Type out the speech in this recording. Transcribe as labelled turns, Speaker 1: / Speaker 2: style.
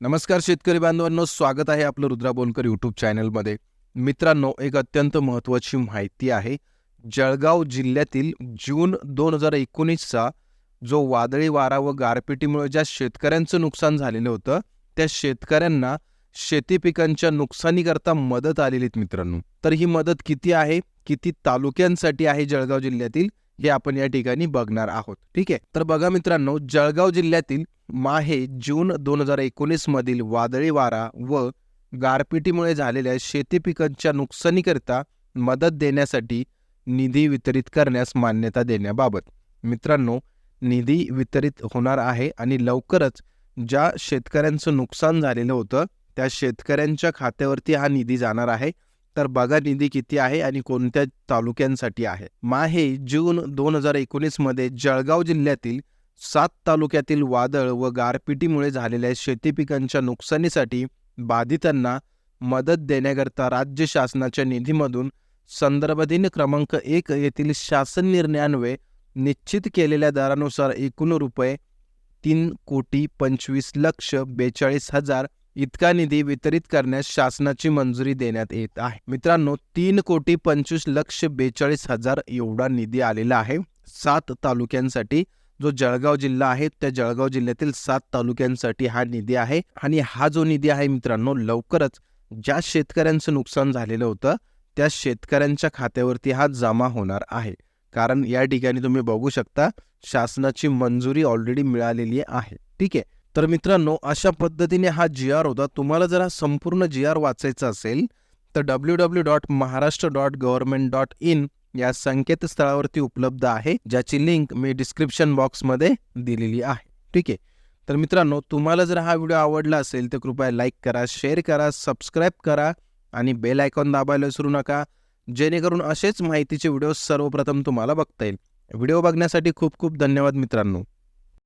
Speaker 1: नमस्कार शेतकरी बांधवांनो स्वागत आहे आपलं रुद्रा बोनकर यूट्यूब चॅनलमध्ये मित्रांनो एक अत्यंत महत्त्वाची माहिती आहे. जळगाव जिल्ह्यातील जून दोन हजार एकोणीसचा जो वादळी वारा व गारपिटीमुळे ज्या शेतकऱ्यांचं नुकसान झालेलं होतं त्या शेतकऱ्यांना शेती पिकांच्या नुकसानीकरता मदत आलेली आहेत मित्रांनो. तर ही मदत किती आहे? किती तालुक्यांसाठी आहे जळगाव जिल्ह्यातील? हे आपण या ठिकाणी बघणार आहोत. ठीक आहे? तर बघा मित्रांनो जळगाव जिल्ह्यातील माहे जून दोन हजार एकोणीसमधील वादळी वारा व गारपिटीमुळे झालेल्या शेती पिकांच्या नुकसानीकरिता मदत देण्यासाठी निधी वितरित करण्यास मान्यता देण्याबाबत. मित्रांनो निधी वितरित होणार आहे आणि लवकरच ज्या शेतकऱ्यांचं नुकसान झालेलं होतं त्या शेतकऱ्यांच्या खात्यावरती हा निधी जाणार आहे. तर बघा निधी किती आहे आणि कोणत्या तालुक्यांसाठी आहे. माहे जून दोन हजार एकोणीसमध्ये जळगाव जिल्ह्यातील सात तालुक्यातील वादळ व गारपिटीमुळे झालेल्या शेती पिकांच्या नुकसानीसाठी बाधितांना मदत देण्याकरता राज्य शासनाच्या निधीमधून संदर्भदिन क्रमांक एक येथील शासन निर्णयान्वये निश्चित केलेल्या दरानुसार एकूण रुपये तीन कोटी पंचवीस लक्ष बेचाळीस हजार इतका निधी वितरित करण्यास शासनाची मंजुरी देण्यात येत आहे. मित्रांनो तीन कोटी पंचवीस लक्ष बेचाळीस हजार एवढा निधी आलेला आहे. सात तालुक्यांसाठी जो जळगाव जिल्हा आहे त्या जळगाव जिल्ह्यातील सात तालुक्यांसाठी हा निधी आहे आणि हा जो निधी आहे मित्रांनो लवकरच ज्या शेतकऱ्यांचं नुकसान झालेलं होतं त्या शेतकऱ्यांच्या खात्यावरती हा जमा होणार आहे. कारण या ठिकाणी तुम्ही बघू शकता शासनाची मंजुरी ऑलरेडी मिळालेली आहे. ठीक आहे? तर मित्रांनो अशा पद्धतीने हा जी आर होता. तुम्हाला जर हा संपूर्ण जी आर वाचायचा असेल तर W W dot Maharashtra dot government dot in या संकेतस्थळावरती उपलब्ध आहे ज्याची लिंक मी डिस्क्रिप्शन बॉक्समध्ये दिलेली आहे. ठीक आहे? तर मित्रांनो तुम्हाला जर हा व्हिडिओ आवडला असेल तर कृपया लाईक करा शेअर करा सबस्क्राईब करा आणि बेल आयकॉन दाबायला विसरू नका जेणेकरून असेच माहितीचे व्हिडिओ सर्वप्रथम तुम्हाला बघता येईल. व्हिडिओ बघण्यासाठी खूप खूप धन्यवाद मित्रांनो.